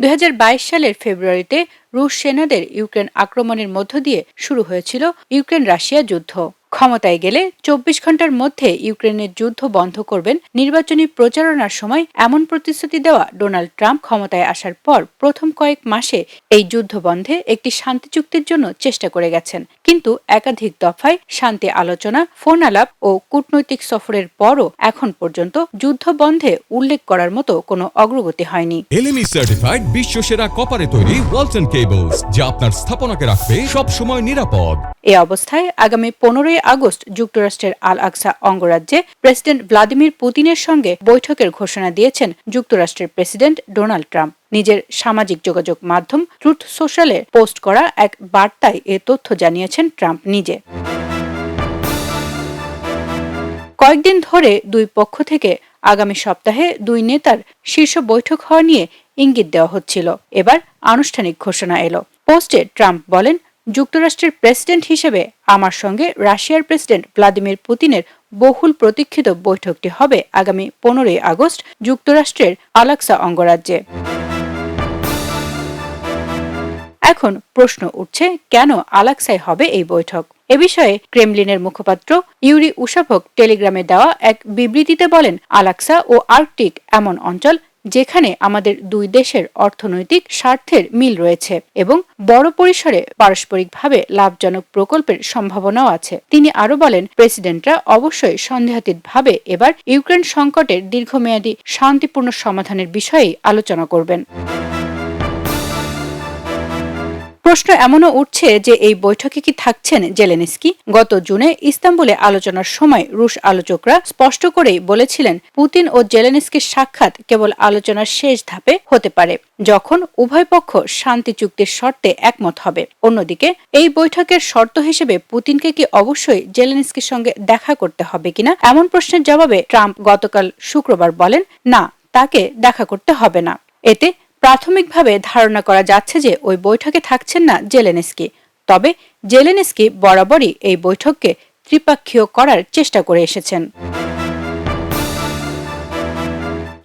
দু হাজার বাইশ সালের ফেব্রুয়ারিতে রুশ সেনাদের ইউক্রেন আক্রমণের মধ্য দিয়ে শুরু হয়েছিল ইউক্রেন রাশিয়া যুদ্ধ। ক্ষমতায় গেলে চব্বিশ ঘণ্টার মধ্যে ইউক্রেনের যুদ্ধ বন্ধ করবেন। নির্বাচনী প্রচারণার সময় এমন প্রতিশ্রুতি দেওয়া ডোনাল্ড ট্রাম্প ক্ষমতায় আসার পর প্রথম কয়েক মাসে এই যুদ্ধ বন্ধে একটি শান্তি চুক্তির জন্য চেষ্টা করে গেছেন। কিন্তু একাধিক দফায় শান্তি আলোচনা ফোন আলাপ ও কূটনৈতিক সফরের পরও এখন পর্যন্ত যুদ্ধ বন্ধে উল্লেখ করার মতো কোনো অগ্রগতি হয়নি। এলএমই সার্টিফাইড বিশ্ব সেরা কপারে তৈরি ওয়ালটন কেবলস যা আপনার স্থাপনাকে রাখবে সব সময় নিরাপদ। এ অবস্থায় আগামী পনেরোই আগস্ট যুক্তরাষ্ট্রের আল আকসা অঙ্গরাজ্যে প্রেসিডেন্ট ভ্লাদিমির পুতিনের সঙ্গে বৈঠকের ঘোষণা দিয়েছেন যুক্তরাষ্ট্রের প্রেসিডেন্ট ডোনাল্ড ট্রাম্প। নিজের সামাজিক যোগাযোগ মাধ্যম ট্রুথ সোশ্যালে পোস্ট করা এক বার্তায় এ তথ্য জানিয়েছেন ট্রাম্প নিজে। কয়েকদিন ধরে দুই পক্ষ থেকে আগামী সপ্তাহে দুই নেতার শীর্ষ বৈঠক হওয়া নিয়ে ইঙ্গিত দেওয়া হচ্ছিল। এবার আনুষ্ঠানিক ঘোষণা এলো। পোস্টে ট্রাম্প বলেন যুক্তরাষ্ট্রের প্রেসিডেন্ট হিসেবে আমার সঙ্গে রাশিয়ার প্রেসিডেন্ট ভ্লাদিমির পুতিনের বহুল প্রতীক্ষিত বৈঠকটি হবে আগামী পনেরোই আগস্ট যুক্তরাষ্ট্রের আলাক্সা অঙ্গরাজ্যে। এখন প্রশ্ন উঠছে, কেন আলাক্সায় হবে এই বৈঠক? এ বিষয়ে ক্রেমলিনের মুখপাত্র ইউরি উশাভক টেলিগ্রামে দেওয়া এক বিবৃতিতে বলেন, আলাক্সা ও আর্কটিক এমন অঞ্চল যেখানে আমাদের দুই দেশের অর্থনৈতিক স্বার্থের মিল রয়েছে এবং বড় পরিসরে পারস্পরিকভাবে লাভজনক প্রকল্পের সম্ভাবনাও আছে। তিনি আরও বলেন, প্রেসিডেন্টরা অবশ্যই সন্দেহাতীতভাবে এবার ইউক্রেন সংকটের দীর্ঘমেয়াদী শান্তিপূর্ণ সমাধানের বিষয়েই আলোচনা করবেন। প্রশ্ন এমনও উঠছে যে এই বৈঠকে কি থাকছেন জেলেনিস্কি? গত জুনে ইস্তাম্বুলে আলোচনার সময় রুশ আলোচকরা স্পষ্ট করেই বলেছিলেন, পুতিন ও জেলেনিস্কির সাক্ষাৎ কেবল আলোচনার শেষ ধাপে হতে পারে, যখন উভয় পক্ষ শান্তি চুক্তির শর্তে একমত হবে। অন্যদিকে, এই বৈঠকের শর্ত হিসেবে পুতিনকে কি অবশ্যই জেলেনিস্কির সঙ্গে দেখা করতে হবে কিনা এমন প্রশ্নের জবাবে ট্রাম্প গতকাল শুক্রবার বলেন, না, তাকে দেখা করতে হবে না। এতে প্রাথমিকভাবে ধারণা করা যাচ্ছে যে ওই বৈঠকে থাকছেন না জেলেনেস্কি। তবে জেলেনেস্কি বরাবরই এই বৈঠককে ত্রিপাক্ষীয় করার চেষ্টা করে এসেছেন।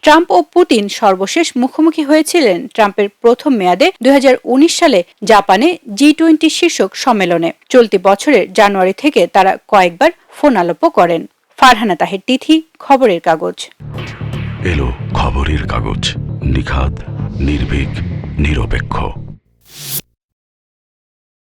ট্রাম্প ও পুতিন সর্বশেষ মুখোমুখি হয়েছিলেন ট্রাম্পের প্রথম মেয়াদে দুই হাজার উনিশ সালে জাপানে জি টোয়েন্টি শীর্ষক সম্মেলনে। চলতি বছরের জানুয়ারি থেকে তারা কয়েকবার ফোন আলাপও করেন। ফারহানা তাহের তিথি, খবরের কাগজ। এলো খবরের কাগজ। নিখাত নির্ভীক নিরপেক্ষ।